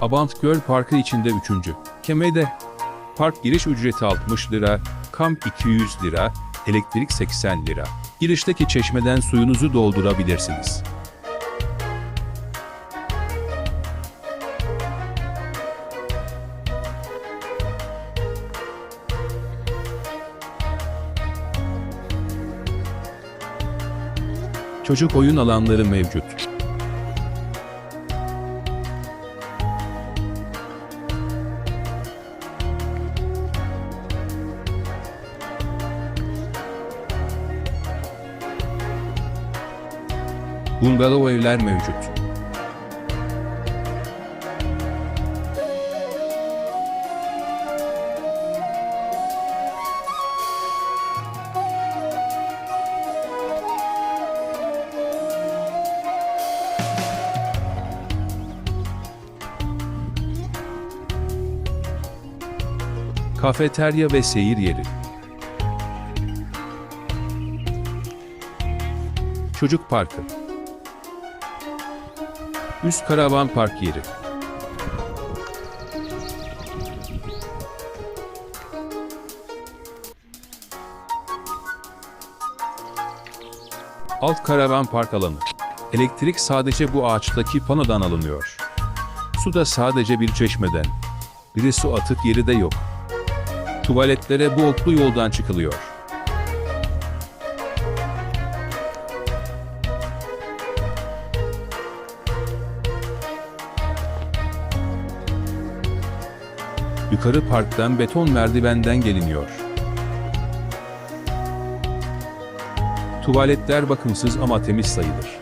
Abant Göl Parkı içinde 3. Kemede. Park giriş ücreti 60 lira, kamp 200 lira, elektrik 80 lira. Girişteki çeşmeden suyunuzu doldurabilirsiniz. Çocuk oyun alanları mevcut. Bungalov evler mevcut. Kafeterya ve seyir yeri. Çocuk parkı. Üst karavan park yeri. Alt karavan park alanı. Elektrik sadece bu ağaçtaki panodan alınıyor. Su da sadece bir çeşmeden. Bir su atık yeri de yok. Tuvaletlere bu otlu yoldan çıkılıyor. Yukarı parktan beton merdivenden geliniyor. Tuvaletler bakımsız ama temiz sayılır.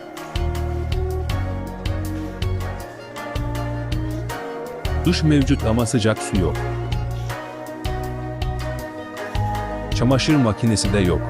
Duş mevcut ama sıcak su yok. Çamaşır makinesi de yok.